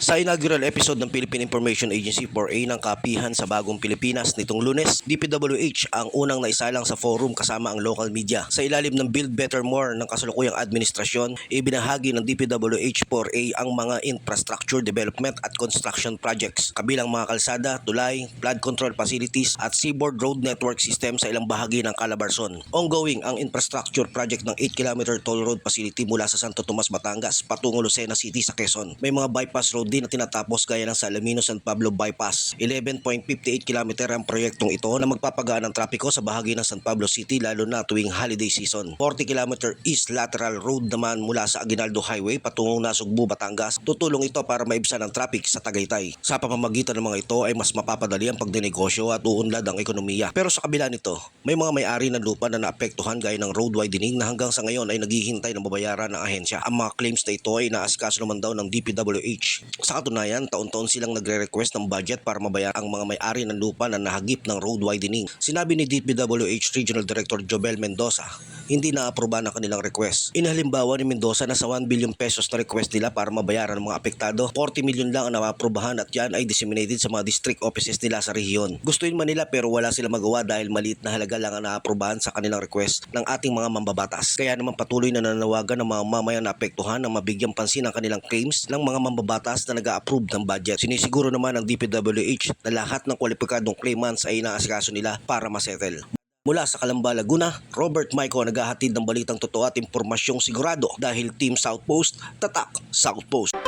Sa inaugural episode ng Philippine Information Agency 4A ng Kapihan sa Bagong Pilipinas nitong lunes, DPWH ang unang naisalang sa forum kasama ang local media. Sa ilalim ng Build Better More ng kasalukuyang administrasyon, ibinahagi ng DPWH 4A ang mga infrastructure development at construction projects, kabilang mga kalsada, tulay, flood control facilities at seaboard road network system sa ilang bahagi ng Calabarzon. Ongoing ang infrastructure project ng 8km toll road facility mula sa Santo Tomas, Batangas patungo Lucena City sa Quezon. May mga bypass road din na tinatapos gaya ng Salamino San Pablo Bypass. 11.58 km ang proyektong ito na magpapagaan ng trapiko sa bahagi ng San Pablo City lalo na tuwing holiday season. 40 km east lateral road naman mula sa Aguinaldo Highway patungong Nasugbu, Batangas. Tutulong ito para maibsan ang traffic sa Tagaytay. Sa pamamagitan ng mga ito ay mas mapapadali ang pagdinegosyo at uunlad ang ekonomiya. Pero sa kabila nito, may mga may-ari ng lupa na naapektuhan gaya ng road widening na hanggang sa ngayon ay naghihintay ng babayaran ng ahensya. Ang mga claims na ito ay naasikaso naman daw ng DPWH. Sa katunayan, taon-taon silang nagre-request ng budget para mabayaran ang mga may-ari ng lupa na nahagip ng road widening. Sinabi ni DPWH Regional Director Jobel Mendoza, hindi na-aproba ng kanilang request. Inahalimbawa ni Mendoza na sa 1 billion pesos na request nila para mabayaran ng mga apektado, 40 million lang ang naaprubahan at yan ay disseminated sa mga district offices nila sa rehiyon. Gustuin man nila pero wala sila magawa dahil maliit na halaga lang ang naaprubahan sa kanilang request ng ating mga mambabatas. Kaya naman patuloy na nananawagan ng mga mamayan na apektuhan na mabigyang pansin ang kanilang claims ng mga mambabatas na nag-approve ng budget. Sinisiguro naman ng DPWH na lahat ng kwalipikadong claimants ay inaasikaso nila para masettle. Mula sa Calamba, Laguna, Robert Maico naghahatid ng balitang totoo at impormasyong sigurado dahil Team South Post, tatak South Post.